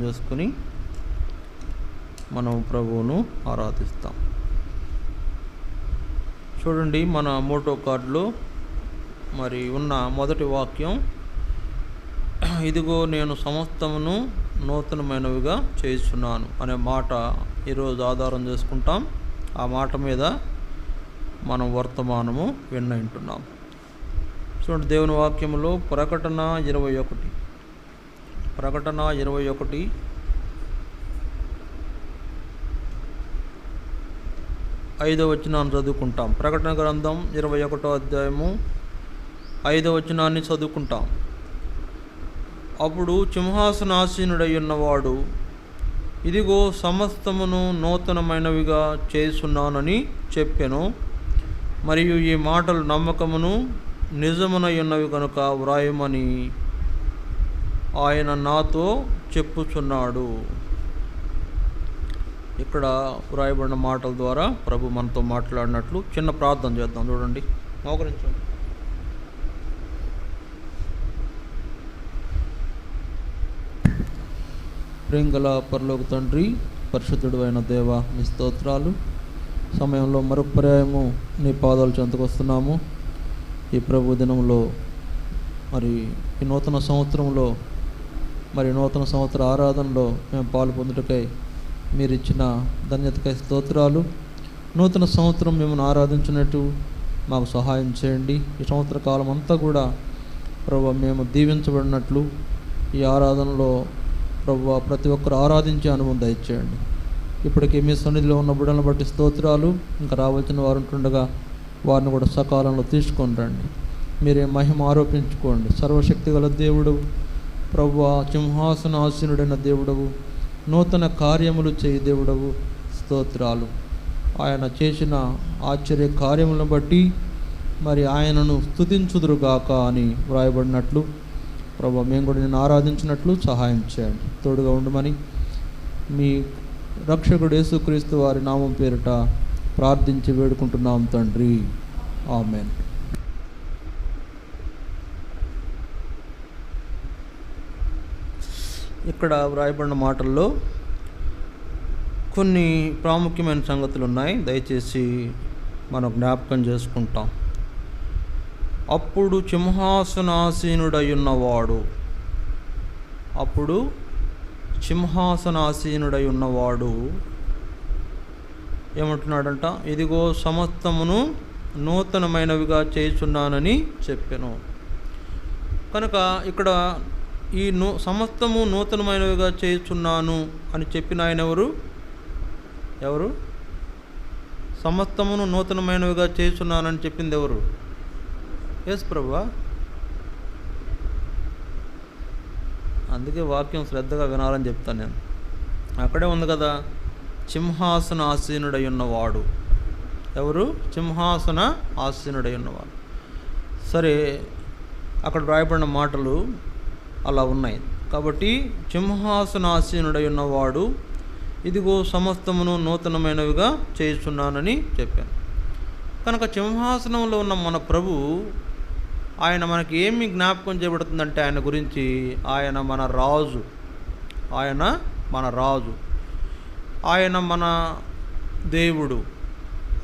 చేసుకుని మనం ప్రభువును ఆరాధిస్తాం. చూడండి మన మోటో కార్డులో మరి ఉన్న మొదటి వాక్యం ఇదిగో నేను సమస్తమును నూతనమైనవిగా చేస్తున్నాను అనే మాట ఈరోజు ఆధారం చేసుకుంటాం. ఆ మాట మీద మనం వర్తమానము విన్నవింటున్నాం చూడండి దేవుని వాక్యములో ప్రకటన ఇరవై ఒకటి. ప్రకటన ఇరవై ఒకటి. ఐదో వచనాన్ని చదువుకుంటాం. ప్రకటన గ్రంథం ఇరవై ఒకటో అధ్యాయము ఐదో వచనాన్ని చదువుకుంటాం. అప్పుడు సింహాసనాసీనుడై ఉన్నవాడు ఇదిగో సమస్తమును నూతనమైనవిగా చేస్తున్నానని చెప్పెను. మరియు ఈ మాటలు నమ్మకమును నిజమునై ఉన్నవి కనుక వ్రాయమని ఆయన నాతో చెప్పుచున్నాడు. ఇక్కడ వ్రాయబడిన మాటల ద్వారా ప్రభు మనతో మాట్లాడినట్లు చిన్న ప్రార్థన చేద్దాం. చూడండి. మోకరించండి. ప్రింగల పరలోక తండ్రి పరిశుద్ధుడు అయిన దేవ మీ స్తోత్రాలు. సమయంలో మరొక పర్యాయము నీ పాదాలు చెంతకొస్తున్నాము ఈ ప్రభు దినంలో మరి ఈ నూతన సంవత్సరంలో మరి నూతన సంవత్సర ఆరాధనలో మేము పాలు పొందుటకై మీరు ఇచ్చిన ధన్యతకై స్తోత్రాలు. నూతన సంవత్సరం మిమ్మల్ని ఆరాధించినట్టు మాకు సహాయం చేయండి. ఈ సంవత్సర కాలం అంతా కూడా ప్రభు మేము దీవించబడినట్లు ఈ ఆరాధనలో ప్రభు ప్రతి ఒక్కరు ఆరాధించే అనుభవం దయచేయండి. ఇప్పటికీ మీ సన్నిధిలో ఉన్న బిడ్డలను బట్టి స్తోత్రాలు. ఇంకా రావాల్సిన వారు ఉంటుండగా వారిని కూడా సకాలంలో తీసుకొని రండి. మీరే మహిమ ఆరోపించుకోండి. సర్వశక్తి గల దేవుడు ప్రభు సింహాసనాసీనుడైన దేవుడవు నూతన కార్యములు చేయి దేవుడవు స్తోత్రాలు. ఆయన చేసిన ఆశ్చర్య కార్యములను బట్టి మరి ఆయనను స్తుతించుదురుగాక అని వ్రాయబడినట్లు ప్రభు మేము కూడా నేను ఆరాధించినట్లు సహాయం చేయండి. తోడుగా ఉండమని మీ రక్షకుడు యేసుక్రీస్తు వారి నామం పేరిట ప్రార్థించి వేడుకుంటున్నాం తండ్రి. ఆమెన్. ఇక్కడ వ్రాయబడిన మాటల్లో కొన్ని ప్రాముఖ్యమైన సంగతులు ఉన్నాయి దయచేసి మనం జ్ఞాపకం చేసుకుంటాం. అప్పుడు సింహాసనాసీనుడయ్యున్నవాడు అప్పుడు సింహాసనాసీనుడై ఉన్నవాడు ఏమంటున్నాడంట? ఇదిగో సమస్తమును నూతనమైనవిగా చేస్తున్నానని చెప్పాను. కనుక ఇక్కడ ఈ నూ సమస్తము నూతనమైనవిగా చేస్తున్నాను అని చెప్పిన ఆయన ఎవరు? ఎవరు? సమస్తమును నూతనమైనవిగా చేస్తున్నానని చెప్పింది ఎవరు? ఎస్ ప్రభా అందుకే వాక్యం శ్రద్ధగా వినాలని చెప్తాను నేను. అక్కడే ఉంది కదా సింహాసన ఆసీనుడై ఉన్నవాడు ఎవరు? సింహాసన ఆసీనుడై ఉన్నవాడు సరే అక్కడ రాయబడిన మాటలు అలా ఉన్నాయి. కాబట్టి సింహాసనాసీనుడై ఉన్నవాడు ఇదిగో సమస్తమును నూతనమైనవిగా చేస్తున్నానని చెప్పాను. కనుక సింహాసనంలో ఉన్న మన ప్రభు ఆయన మనకి ఏమి జ్ఞాపకం చేయబడుతుందంటే ఆయన గురించి ఆయన మన రాజు. ఆయన మన రాజు. ఆయన మన దేవుడు.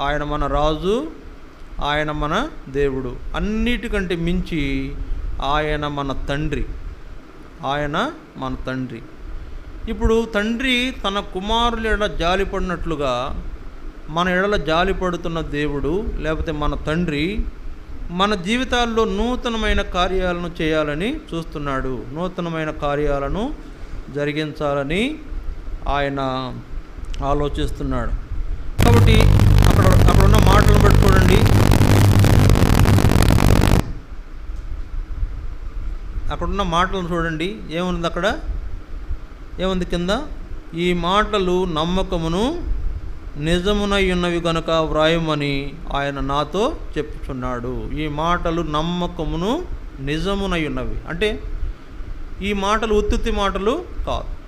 ఆయన మన రాజు. ఆయన మన దేవుడు. అన్నిటికంటే మించి ఆయన మన తండ్రి. ఆయన మన తండ్రి. ఇప్పుడు తండ్రి తన కుమారుల ఎడ జాలిపడినట్లుగా మన ఎడల జాలిపడుతున్న దేవుడు లేకపోతే మన తండ్రి మన జీవితాల్లో నూతనమైన కార్యాలను చేయాలని చూస్తున్నాడు. నూతనమైన కార్యాలను జరిగించాలని ఆయన ఆలోచిస్తున్నాడు. కాబట్టి అక్కడ అక్కడ ఉన్న మాటలను బట్టి చూడండి అక్కడున్న మాటలను చూడండి. ఏముంది అక్కడ? ఏముంది కింద? ఈ మాటలు నమ్మకమును నిజమునై ఉన్నవి కనుక వ్రాయమని ఆయన నాతో చెప్పుచున్నాడు. ఈ మాటలు నమ్మకమును నిజమునై ఉన్నవి అంటే ఈ మాటలు ఉత్తుత్తి మాటలు కాదు.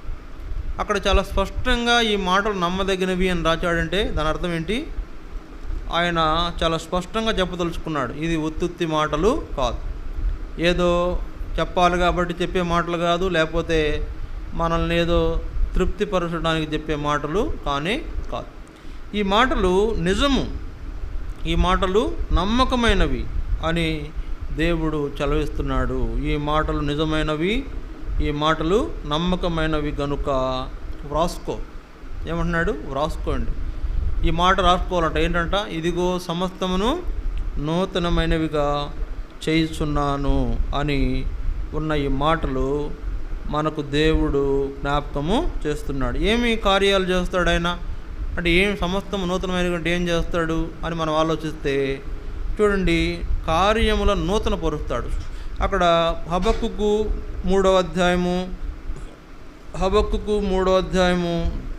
అక్కడ చాలా స్పష్టంగా ఈ మాటలు నమ్మదగినవి అని రాచాడంటే దాని అర్థం ఏంటి? ఆయన చాలా స్పష్టంగా చెప్పదలుచుకున్నాడు. ఇది ఉత్తుత్తి మాటలు కాదు. ఏదో చెప్పాలి కాబట్టి చెప్పే మాటలు కాదు లేకపోతే మనల్ని ఏదో తృప్తిపరచడానికి చెప్పే మాటలు కానీ కాదు. ఈ మాటలు నిజము ఈ మాటలు నమ్మకమైనవి అని దేవుడు చలవిస్తున్నాడు. ఈ మాటలు నిజమైనవి ఈ మాటలు నమ్మకమైనవి గనుక వ్రాసుకో. ఏమంటున్నాడు? వ్రాసుకోండి ఈ మాట రాసుకోవాలంట. ఏంటంట? ఇదిగో సమస్తమును నూతనమైనవిగా చేయిస్తున్నాను అని ఉన్న ఈ మాటలు మనకు దేవుడు జ్ఞాపకము చేస్తున్నాడు. ఏమి కార్యాలు చేస్తాడు ఆయన? అంటే ఏం సమస్తం నూతనమైన అంటే ఏం చేస్తాడు అని మనం ఆలోచిస్తే చూడండి కార్యముల నూతన పరుస్తాడు అక్కడ హబక్కుకు మూడవ అధ్యాయము హబక్కుకు మూడో అధ్యాయము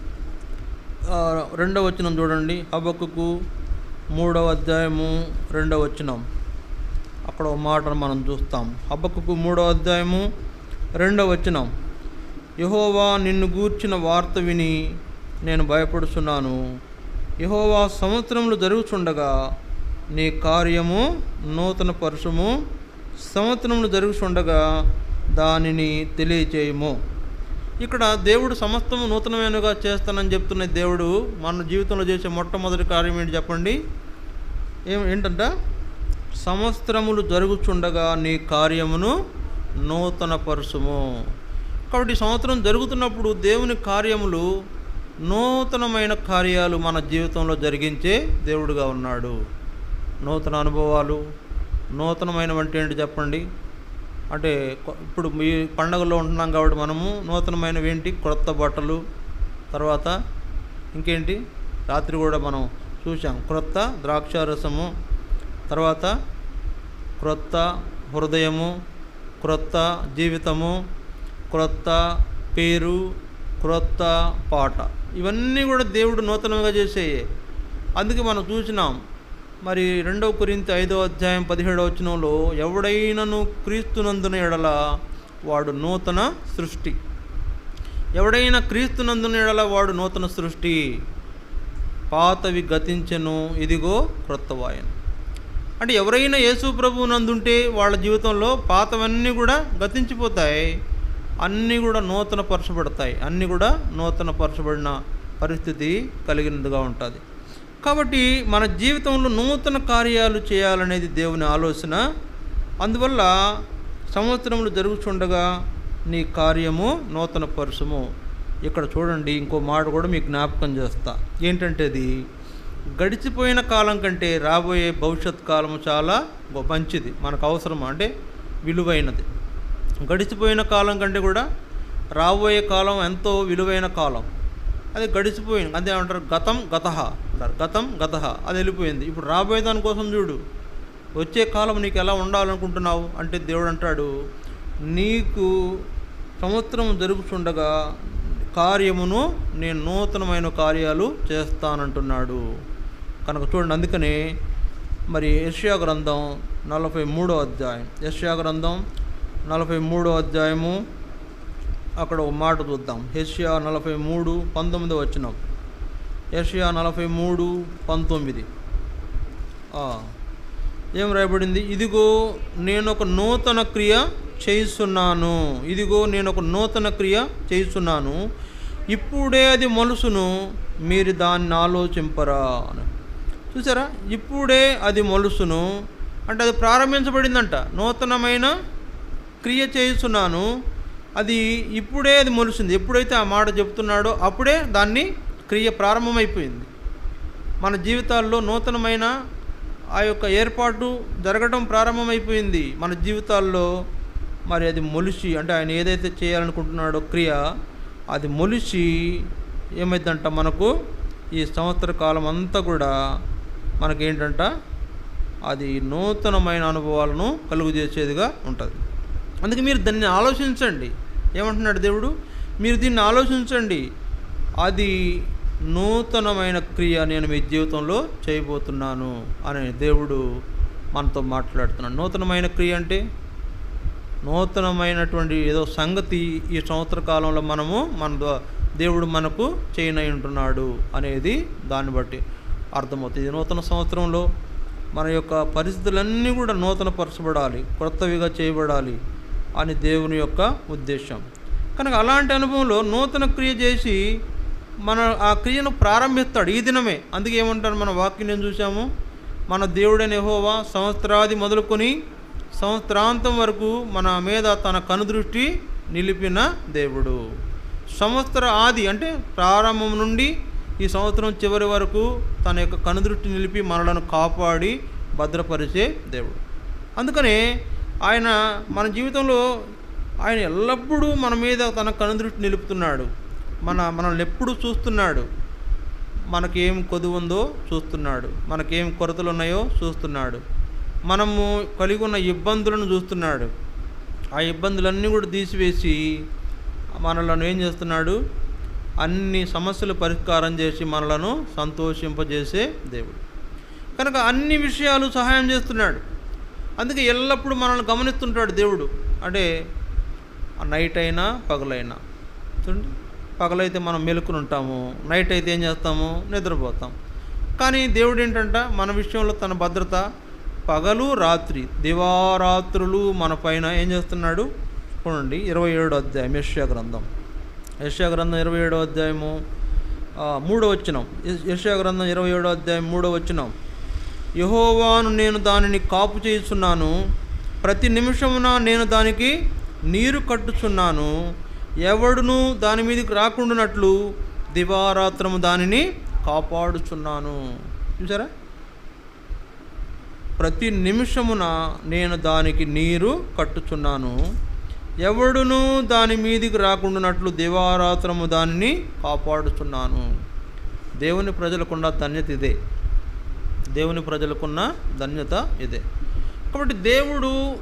రెండవ వచనం చూడండి. హబక్కుకు మూడవ అధ్యాయము రెండవ వచనం. అక్కడ ఒక మాటను మనం చూస్తాం. హబ్బకు మూడో అధ్యాయము రెండవ వచనం. యహోవా నిన్ను గూర్చిన వార్త విని నేను భయపడుచున్నాను. యహోవా సంవత్సరములు జరుగుచుండగా నీ కార్యము నూతన పరుషము సంవత్సరములు జరుగుచుండగా దానిని తెలియచేయము. ఇక్కడ దేవుడు సమస్తము నూతనమైనగా చేస్తానని చెప్తున్న దేవుడు మన జీవితంలో చేసే మొట్టమొదటి కార్యం ఏంటి చెప్పండి? ఏం ఏంటంటే? సంవత్సరములు జరుగుచుండగా నీ కార్యమును నూతనపరుసుము. కాబట్టి సంవత్సరం జరుగుతున్నప్పుడు దేవుని కార్యములు నూతనమైన కార్యాలు మన జీవితంలో జరిగించే దేవుడుగా ఉన్నాడు. నూతన అనుభవాలు నూతనమైన అంటే ఏంటి చెప్పండి? అంటే ఇప్పుడు ఈ పండగలో ఉంటున్నాం కాబట్టి మనము నూతనమైనవి ఏంటి? క్రొత్త బట్టలు తర్వాత ఇంకేంటి? రాత్రి కూడా మనం చూసాం క్రొత్త ద్రాక్షారసము తర్వాత క్రొత్త హృదయము క్రొత్త జీవితము క్రొత్త పేరు క్రొత్త పాట. ఇవన్నీ కూడా దేవుడు నూతనంగా చేసేయే. అందుకే మనం చూసినాం మరి రెండవ కొరింత ఐదవ అధ్యాయం పదిహేడవ వచనంలో ఎవడైనను క్రీస్తునందున ఎడల వాడు నూతన సృష్టి. ఎవడైనా క్రీస్తునందున ఎడల వాడు నూతన సృష్టి. పాతవి గతించెను ఇదిగో క్రొత్తవాయను అంటే ఎవరైనా యేసు ప్రభువు నందుంటే వాళ్ళ జీవితంలో పాతవన్నీ కూడా గతించిపోతాయి. అన్నీ కూడా నూతన పరచబడతాయి అన్నీ కూడా నూతన పరచబడిన పరిస్థితి కలిగినదిగా ఉంటుంది. కాబట్టి మన జీవితంలో నూతన కార్యాలు చేయాలనేది దేవుని ఆలోచన. అందువల్ల సంవత్సరంలో జరుగుతుండగా నీ కార్యము నూతన పరుసము ఇక్కడ చూడండి ఇంకో మాట కూడా మీకు జ్ఞాపకం చేస్తా. ఏంటంటే అది? గడిచిపోయిన కాలం కంటే రాబోయే భవిష్యత్ కాలము చాలా మంచిది. మనకు అవసరం అంటే విలువైనది. గడిచిపోయిన కాలం కంటే కూడా రాబోయే కాలం ఎంతో విలువైన కాలం. అది గడిచిపోయింది. అదే అంటారు గతం గతహ అంటారు. గతం గతహ అది వెళ్ళిపోయింది. ఇప్పుడు రాబోయే దానికోసం చూడు. వచ్చే కాలం నీకు ఎలా ఉండాలనుకుంటున్నావు? అంటే దేవుడు అంటాడు నీకు సంవత్సరం జరుగుతుండగా కార్యమును నేను నూతనమైన కార్యాలు చేస్తానంటున్నాడు. కనుక చూడండి అందుకనే మరి యశ్యా గ్రంథం నలభై మూడో అధ్యాయం. యశ్యా గ్రంథం నలభై మూడో అధ్యాయము. అక్కడ ఒక మాట చూద్దాం. యశ్యా నలభై మూడు పంతొమ్మిది వచ్చినాం యశ్యా నలభై మూడు పంతొమ్మిది. ఏం రాయబడింది? ఇదిగో నేను ఒక నూతన క్రియ చేయిస్తున్నాను. ఇదిగో నేను ఒక నూతన క్రియ చేయిస్తున్నాను. ఇప్పుడే అది మనసును మీరు దాన్ని ఆలోచింపరా అని. చూసారా? ఇప్పుడే అది మొలుసును అంటే అది ప్రారంభించబడిందంట. నూతనమైన క్రియ చేయిస్తున్నాను అది ఇప్పుడే అది మొలుస్తుంది. ఎప్పుడైతే ఆ మాట చెప్తున్నాడో అప్పుడే దాన్ని క్రియ ప్రారంభమైపోయింది. మన జీవితాల్లో నూతనమైన ఆ యొక్క ఏర్పాటు జరగడం ప్రారంభమైపోయింది. మన జీవితాల్లో మరి అది మొలిచి అంటే ఆయన ఏదైతే చేయాలనుకుంటున్నాడో క్రియ అది మొలిచి ఏమైందంట మనకు? ఈ సంవత్సర కాలం అంతా కూడా మనకేంటంట? అది నూతనమైన అనుభవాలను కలుగు చేసేదిగా ఉంటుంది. అందుకే మీరు దాన్ని ఆలోచించండి. ఏమంటున్నాడు దేవుడు? మీరు దీన్ని ఆలోచించండి. అది నూతనమైన క్రియ నేను మీ జీవితంలో చేయబోతున్నాను అని దేవుడు మనతో మాట్లాడుతున్నాడు. నూతనమైన క్రియ అంటే? నూతనమైనటువంటి ఏదో సంగతి ఈ సంవత్సర కాలంలో మనము మన దేవుడు మనకు చేయనై ఉంటున్నాడు అనేది దాన్ని బట్టి. అర్థమవుతుంది. నూతన సంవత్సరంలో మన యొక్క పరిస్థితులన్నీ కూడా నూతన పరచబడాలి క్రొత్తవిగా చేయబడాలి అని దేవుని యొక్క ఉద్దేశం. కనుక అలాంటి అనుభవంలో నూతన క్రియ చేసి మన ఆ క్రియను ప్రారంభిస్తాడు ఈ దినమే. అందుకే ఏమంటారు మన వాక్యం నేను చూసాము మన దేవుడైన హోవా సంవత్సరాది మొదలుకొని సంవత్సరాంతం వరకు మన మీద తన కనుదృష్టి నిలిపిన దేవుడు. సంవత్సర ఆది అంటే ప్రారంభం నుండి ఈ సంవత్సరం చివరి వరకు తన యొక్క కనుదృష్టి నిలిపి మనలను కాపాడి భద్రపరిచే దేవుడు. అందుకనే ఆయన మన జీవితంలో ఆయన ఎల్లప్పుడూ మన మీద తన కనుదృష్టి నిలుపుతున్నాడు. మన మనల్ని ఎప్పుడు చూస్తున్నాడు? మనకేం కొదువు ఉందో చూస్తున్నాడు. మనకేం కొరతలు ఉన్నాయో చూస్తున్నాడు. మనము కలిగి ఉన్న ఇబ్బందులను చూస్తున్నాడు. ఆ ఇబ్బందులన్నీ కూడా తీసివేసి మనలను ఏం చేస్తున్నాడు? అన్ని సమస్యలు పరిష్కారం చేసి మనలను సంతోషింపజేసే దేవుడు. కనుక అన్ని విషయాలు సహాయం చేస్తున్నాడు. అందుకే ఎల్లప్పుడూ మనల్ని గమనిస్తుంటాడు దేవుడు. అంటే నైట్ అయినా పగలైనా. చూడండి పగలైతే మనం మెలుకుని ఉంటాము. నైట్ అయితే ఏం చేస్తాము? నిద్రపోతాం. కానీ దేవుడు ఏంటంట? మన విషయంలో తన భద్రత పగలు రాత్రి. దివారాత్రులు మన పైన ఏం చేస్తున్నాడు? చూడండి ఇరవై ఏడు అధ్యాయం యశ్యా గ్రంథం. యశాగ్రంథం ఇరవై ఏడో అధ్యాయము మూడో వచ్చినం యశాగ్రంథం ఇరవై ఏడో అధ్యాయం మూడో వచ్చినం యహోవాను నేను దానిని కాపు చేస్తున్నాను ప్రతి నిమిషమున నేను దానికి నీరు కట్టుచున్నాను ఎవడును దాని మీదకి రాకుండానట్లు దివారాత్రము దానిని కాపాడుచున్నాను. చూసారా? ప్రతి నిమిషమున నేను దానికి నీరు కట్టుచున్నాను ఎవడును దాని మీదికి రాకుండానట్లు దివారాత్రము దానిని కాపాడుతున్నాను దేవుని ప్రజలకున్న ధన్యత ఇదే. దేవుని ప్రజలకున్న ధన్యత ఇదే. కాబట్టి దేవుడు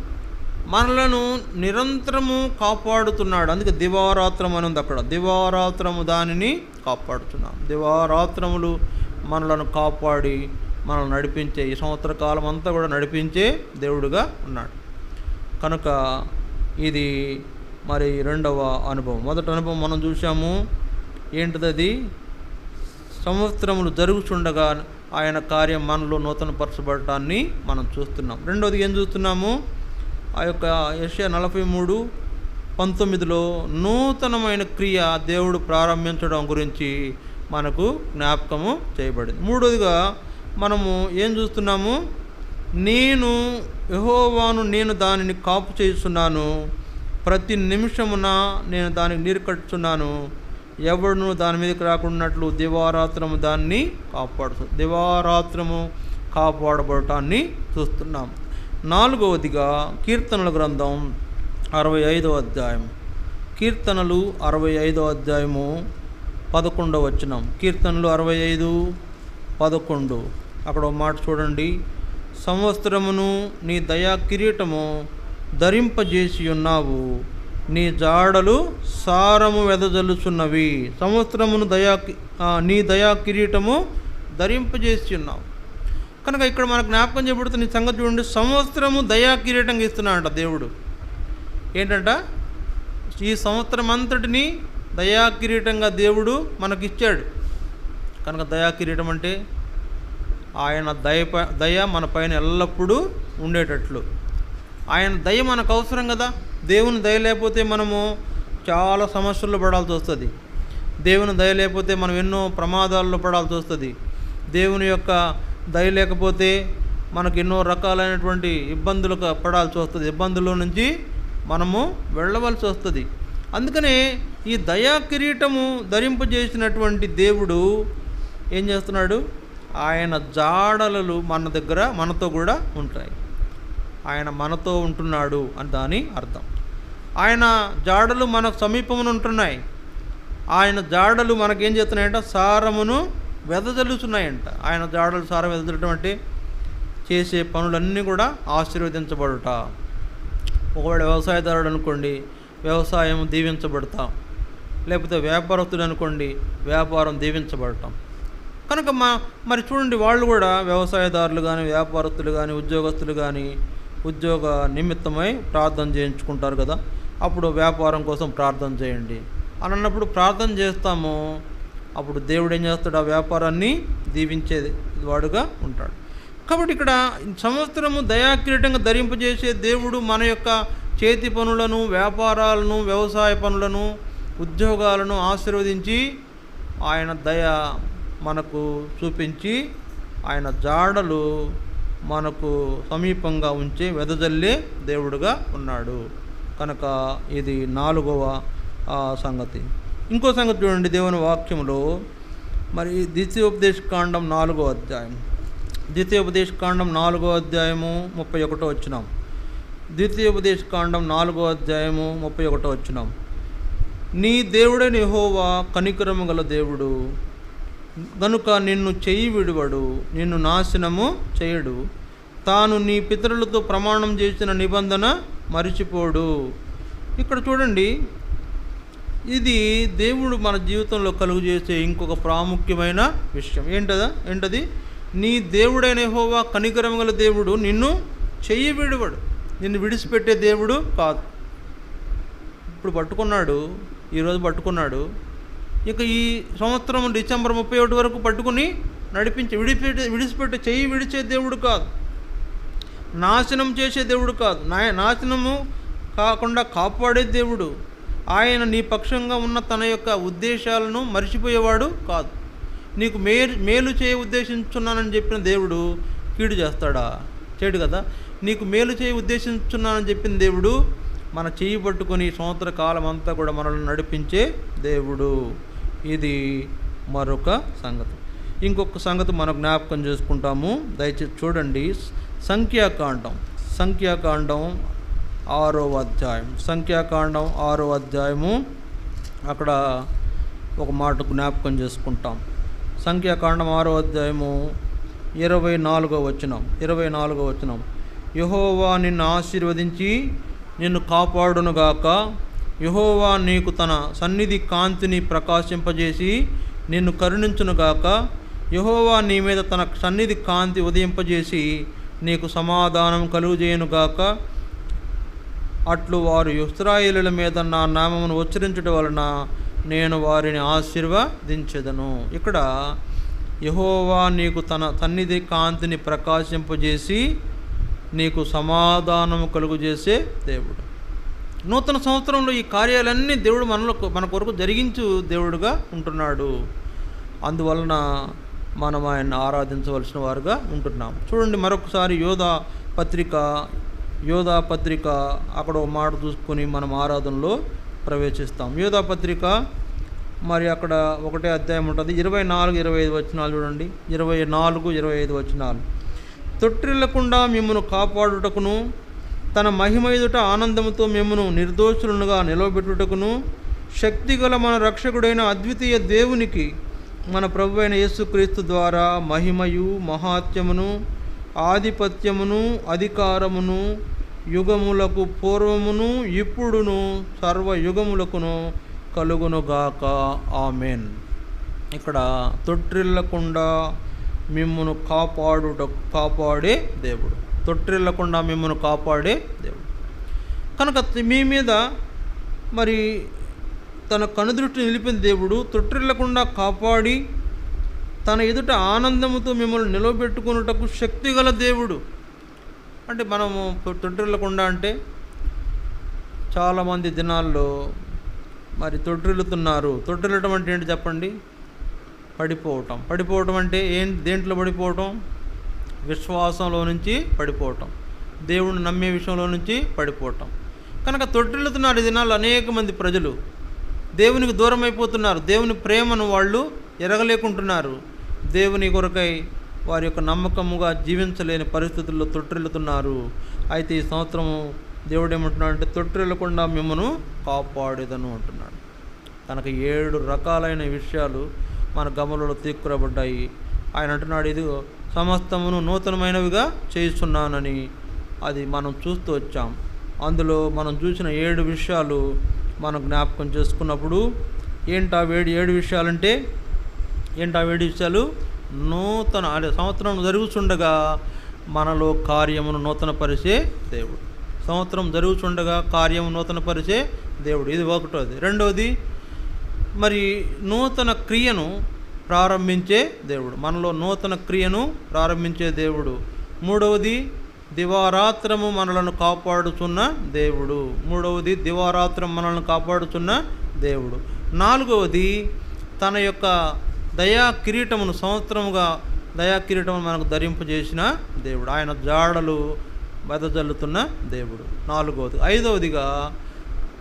మనలను నిరంతరము కాపాడుతున్నాడు. అందుకే దివారాత్రం అని ఉంది అక్కడ. దివారాత్రము దానిని కాపాడుతున్నాం దివారాత్రములు మనలను కాపాడి మనల్ని నడిపించే ఈ సంవత్సర కాలం అంతా కూడా నడిపించే దేవుడుగా ఉన్నాడు. కనుక ఇది మరి రెండవ అనుభవం. మొదటి అనుభవం మనం చూసాము ఏంటిది సంవత్సరములు జరుగుతుండగా ఆయన కార్యం మనలో నూతనపరచబడటాన్ని మనం చూస్తున్నాం. రెండవది ఏం చూస్తున్నాము? ఆ యొక్క ఎస్ఏ నలభై మూడు పంతొమ్మిదిలో నూతనమైన క్రియ దేవుడు ప్రారంభించడం గురించి మనకు జ్ఞాపకము చేయబడింది. మూడవదిగా మనము ఏం చూస్తున్నాము? నేను యహోవాను నేను దానిని కాపు చేస్తున్నాను ప్రతి నిమిషమున నేను దానికి నీరు కట్టుచున్నాను. ఎవడును దాని మీదకి రాకున్నట్లు దివారాత్రము దాన్ని కాపాడు దివారాత్రము కాపాడబడటాన్ని చూస్తున్నాం. నాలుగవదిగా కీర్తనల గ్రంథం అరవై ఐదవ అధ్యాయం కీర్తనలు అరవై ఐదవ అధ్యాయము పదకొండవ వచనం. కీర్తనలు అరవై ఐదు పదకొండు. అక్కడ మాట చూడండి. సంవత్సరమును నీ దయా కిరీటము ధరింపజేసి ఉన్నావు నీ జాడలు సారము వెదజల్లుచున్నవి. సంవత్సరమును దయా నీ దయా కిరీటము ధరింపజేసి ఉన్నావు కనుక ఇక్కడ మన జ్ఞాపకం చేయబడుతున్న ఈ సంగతి చూడండి. సంవత్సరము దయా కిరీటంగా ఇస్తున్నాడంట దేవుడు. ఏంటంట? ఈ సంవత్సరం అంతటిని దయా కిరీటంగా దేవుడు మనకిచ్చాడు. కనుక దయా కిరీటం అంటే ఆయన దయ ప- దయ మన పైన ఎల్లప్పుడూ ఉండేటట్లు. ఆయన దయ మనకు అవసరం కదా. దేవుని దయ లేకపోతే మనము చాలా సమస్యల్లో పడాల్సి వస్తుంది. దేవుని దయ లేకపోతే మనం ఎన్నో ప్రమాదాల్లో పడాల్సి వస్తుంది. దేవుని యొక్క దయ లేకపోతే మనకు ఎన్నో రకాలైనటువంటి ఇబ్బందులకు పడాల్సి వస్తుంది. ఇబ్బందుల నుంచి మనము వెళ్ళవలసి వస్తుంది. అందుకనే ఈ దయా కిరీటము ధరింపజేసినటువంటి దేవుడు ఏం చేస్తున్నాడు? ఆయన జాడలలు మన దగ్గర మనతో కూడా ఉంటాయి. ఆయన మనతో ఉంటున్నాడు అని దాని అర్థం. ఆయన జాడలు మనకు సమీపమున ఉంటున్నాయి. ఆయన జాడలు మనకేం చేస్తున్నాయంట? సారమును వెదజల్లుతున్నాయంట ఆయన జాడలు సారం వెదజల్లటం అంటే చేసే పనులన్నీ కూడా ఆశీర్వదించబడుట. ఒకవేళ వ్యవసాయదారుడు అనుకోండి వ్యవసాయం దీవించబడతాం. లేకపోతే వ్యాపారస్తుడు అనుకోండి వ్యాపారం దీవించబడటం. కనుక మా మరి చూడండి వాళ్ళు కూడా వ్యవసాయదారులు కానీ వ్యాపారస్తులు కానీ ఉద్యోగస్తులు కానీ ఉద్యోగ నిమిత్తమై ప్రార్థన చేయించుకుంటారు కదా. అప్పుడు వ్యాపారం కోసం ప్రార్థన చేయండి. అని అన్నప్పుడు ప్రార్థన చేస్తాము. అప్పుడు దేవుడు ఏం చేస్తాడు? ఆ వ్యాపారాన్ని దీవించేది వాడుగా ఉంటాడు. కాబట్టి ఇక్కడ సంవత్సరము దయాకిరీటంగా ధరింపజేసే దేవుడు మన యొక్క చేతి పనులను వ్యాపారాలను వ్యవసాయ పనులను ఉద్యోగాలను ఆశీర్వదించి ఆయన దయ మనకు చూపించి ఆయన జాడలు మనకు సమీపంగా ఉంచి వెదజల్లే దేవుడుగా ఉన్నాడు. కనుక ఇది నాలుగవ సంగతి. ఇంకో సంగతి చూడండి దేవుని వాక్యంలో మరి ద్వితీయోపదేశ కాండం నాలుగో అధ్యాయం. ద్వితీయోపదేశ కాండం నాలుగో అధ్యాయము ముప్పై ఒకటో వచ్చినాం ద్వితీయోపదేశ కాండం నాలుగో అధ్యాయము ముప్పై ఒకటో వచ్చినాం నీ దేవుడే నిహోవా కనికరము గల దేవుడు గనుక నిన్ను చెయ్యి విడువడు నిన్ను నాశనము చేయడు. తాను నీ పితరులతో ప్రమాణం చేసిన నిబంధన మరిచిపోడు. ఇక్కడ చూడండి ఇది దేవుడు మన జీవితంలో కలుగు చేసే ఇంకొక ప్రాముఖ్యమైన విషయం. ఏంటదా? ఏంటది? నీ దేవుడైన హోవా కనికరం గల దేవుడు నిన్ను చెయ్యి విడువడు. నిన్ను విడిచిపెట్టే దేవుడు కాదు. ఇప్పుడు పట్టుకున్నాడు ఈరోజు పట్టుకున్నాడు. ఇక ఈ సంవత్సరం డిసెంబర్ ముప్పై ఒకటి వరకు పట్టుకుని నడిపించి విడిపెట్టే విడిచిపెట్టే చెయ్యి విడిచే దేవుడు కాదు. నాశనం చేసే దేవుడు కాదు. నా నాశనము కాకుండా కాపాడే దేవుడు. ఆయన నీ పక్షంగా ఉన్న తన యొక్క ఉద్దేశాలను మర్చిపోయేవాడు కాదు. నీకు మే మేలు చేయ ఉద్దేశించున్నానని చెప్పిన దేవుడు కీడు చేస్తాడా? చేయడు కదా. నీకు మేలు చేయ ఉద్దేశించున్నానని చెప్పిన దేవుడు మన చేయి పట్టుకొని సంవత్సర కాలం అంతా కూడా మనల్ని నడిపించే దేవుడు. ఇది మరొక సంగతి. ఇంకొక సంగతి మనం జ్ఞాపకం చేసుకుంటాము. దయచేసి చూడండి. సంఖ్యాకాండం. సంఖ్యాకాండం ఆరో అధ్యాయం. సంఖ్యాకాండం ఆరో అధ్యాయము. అక్కడ ఒక మాట జ్ఞాపకం చేసుకుంటాం. సంఖ్యాకాండం ఆరో అధ్యాయము ఇరవై నాలుగో వచనం. ఇరవై నాలుగో వచనం. యహోవా నిన్ను ఆశీర్వదించి నిన్ను కాపాడునుగాక. యహోవా నీకు తన సన్నిధి కాంతిని ప్రకాశింపజేసి నిన్ను కరుణించునుగాక యహోవా నీ మీద తన సన్నిధి కాంతి ఉదయింపజేసి నీకు సమాధానం కలుగుజేయునుగాక అట్లు వారు ఇస్రాయిలుల మీద నా నామమును ఉచ్చరించడం వలన నేను వారిని ఆశీర్వదించెదను. ఇక్కడ యహోవా నీకు తన సన్నిధి కాంతిని ప్రకాశింపజేసి నీకు సమాధానం కలుగుజేసే దేవుడు. నూతన సంవత్సరంలో ఈ కార్యాలన్నీ దేవుడు మనలో మన కొరకు జరిగించు దేవుడుగా ఉంటున్నాడు. అందువలన మనం ఆయన ఆరాధించవలసిన వారుగా ఉంటున్నాం. చూడండి మరొకసారి యోధా పత్రిక యోధా పత్రిక అక్కడ ఒక మాట చూసుకొని మనం ఆరాధనలో ప్రవేశిస్తాం. యోధా పత్రిక మరి అక్కడ ఒకటే అధ్యాయం ఉంటుంది. ఇరవై నాలుగు ఇరవై ఐదు వచనాలు చూడండి. ఇరవై నాలుగు ఇరవై ఐదు వచనాలు. తొట్టిల్లకుండా మిమ్మల్ని కాపాడుటకును తన మహిమ ఎదుట ఆనందముతో మిమ్మను నిర్దోషులనుగా నిలవబెట్టుటకును శక్తిగల మన రక్షకుడైన అద్వితీయ దేవునికి మన ప్రభు అయిన యేసుక్రీస్తు ద్వారా మహిమయు మహాత్యమును ఆధిపత్యమును అధికారమును యుగములకు పూర్వమును ఇప్పుడును సర్వయుగములకును కలుగునుగాక. ఆమెన్. ఇక్కడ తొట్టిల్లకుండా మిమ్మను కాపాడుట కాపాడే దేవుడు. తొట్టిల్లకుండా మిమ్మల్ని కాపాడే దేవుడు. కనుక మీ మీద మరి తన కనుదృష్టి నిలిపిన దేవుడు తొట్టిల్లకుండా కాపాడి తన ఎదుట ఆనందముతో మిమ్మల్ని నిలవబెట్టుకున్నటకు శక్తిగల దేవుడు. అంటే మనము తొట్టిల్లకుండా అంటే చాలామంది దినాల్లో మరి తొట్టిల్లుతున్నారు. తొట్టిల్లటం అంటే ఏంటి చెప్పండి? పడిపోవటం. పడిపోవటం అంటే ఏం దేంట్లో పడిపోవటం? విశ్వాసంలో నుంచి పడిపోవటం. దేవుడిని నమ్మే విషయంలో నుంచి పడిపోవటం. కనుక తొట్టిల్లుతున్నారు ఈ దినాల్లో అనేక మంది ప్రజలు. దేవునికి దూరం అయిపోతున్నారు. దేవుని ప్రేమను వాళ్ళు ఎరగలేకుంటున్నారు. దేవుని కొరకై వారి యొక్క నమ్మకముగా జీవించలేని పరిస్థితుల్లో తొట్టిల్లుతున్నారు. అయితే ఈ సంవత్సరము దేవుడు ఏమంటున్నాడు అంటే తొట్టిల్లకుండా మిమ్మను కాపాడేదను అంటున్నాడు. కనుక ఏడు రకాలైన విషయాలు మన గమలలో తీక్కురబడ్డాయి ఆయన అంటున్నాడు ఇదిగో సమస్తమును నూతనమైనవిగా చేస్తున్నానని అది మనం చూస్తూ వచ్చాం. అందులో మనం చూసిన ఏడు విషయాలు మనం జ్ఞాపకం చేసుకున్నప్పుడు ఏంటా వేడి ఏడు విషయాలంటే? ఏంటా వేడి విషయాలు? నూతన అంటే సంవత్సరం జరుగుతుండగా మనలో కార్యమును నూతనపరిచే దేవుడు. సంవత్సరం జరుగుతుండగా కార్యము నూతనపరిచే దేవుడు. ఇది ఒకటోది. రెండవది మరి నూతన క్రియను ప్రారంభించే దేవుడు. మనలో నూతన క్రియను ప్రారంభించే దేవుడు. మూడవది దివారాత్రము మనలను కాపాడుచున్న దేవుడు. మూడవది దివారాత్రం మనల్ని కాపాడుచున్న దేవుడు. నాలుగవది తన యొక్క దయా కిరీటమును సంవత్సరముగా దయా కిరీటమును మనకు ధరింపజేసిన దేవుడు. ఆయన జాడలు వెదజల్లుతున్న దేవుడు. నాలుగవది. ఐదవదిగా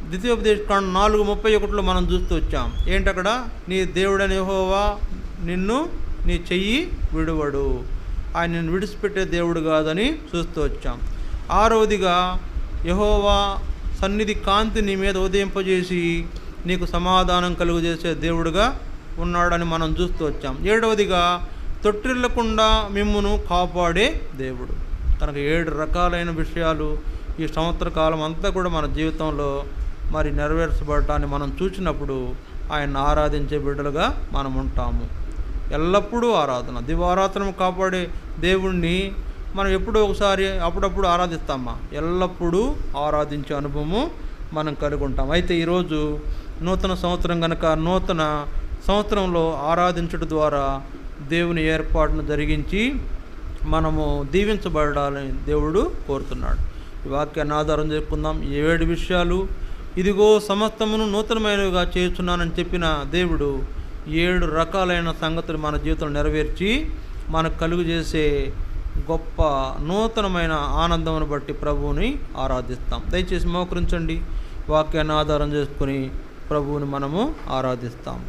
ద్వితీయోపదేశ నాలుగు ముప్పై ఒకటిలో మనం చూస్తూ వచ్చాం. ఏంటక్కడ? నీ దేవుడని హోవా నిన్ను నీ చెయ్యి విడువడు. ఆయన నిన్ను విడిచిపెట్టే దేవుడు కాదని చూస్తూ వచ్చాం. ఆరవదిగా యహోవా సన్నిధి కాంతి నీ మీద ఉదయింపజేసి నీకు సమాధానం కలుగజేసే దేవుడుగా ఉన్నాడని మనం చూస్తూ వచ్చాం. ఏడవదిగా తొట్టిల్లకుండా మిమ్మును కాపాడే దేవుడు. కనుక ఏడు రకాలైన విషయాలు ఈ సంవత్సర కాలం అంతా కూడా మన జీవితంలో మరి నెరవేర్చబడటాన్ని మనం చూసినప్పుడు ఆయన ఆరాధించే బిడ్డలుగా మనం ఉంటాము. ఎల్లప్పుడూ ఆరాధన. దివారాధనము కాపాడే దేవుణ్ణి మనం ఎప్పుడో ఒకసారి అప్పుడప్పుడు ఆరాధిస్తామా? ఎల్లప్పుడూ ఆరాధించే అనుభవము మనం కలిగి ఉంటాం. అయితే ఈరోజు నూతన సంవత్సరం కనుక నూతన సంవత్సరంలో ఆరాధించడం ద్వారా దేవుని ఏర్పాటును జరిగించి మనము దీవించబడాలని దేవుడు కోరుతున్నాడు. ఈ వాక్యాన్ని ఆధారం చేసుకుందాం. ఏడు విషయాలు. ఇదిగో సమస్తమును నూతనమైనవిగా చేస్తున్నానని చెప్పిన దేవుడు ఏడు రకాలైన సంగతులు మన జీవితంలో నెరవేర్చి మనకు కలుగు చేసే గొప్ప నూతనమైన ఆనందమును బట్టి ప్రభువుని ఆరాధిస్తాం. దయచేసి మోకరించండి. వాక్యాన్ని ఆధారం చేసుకుని ప్రభువుని మనము ఆరాధిస్తాం.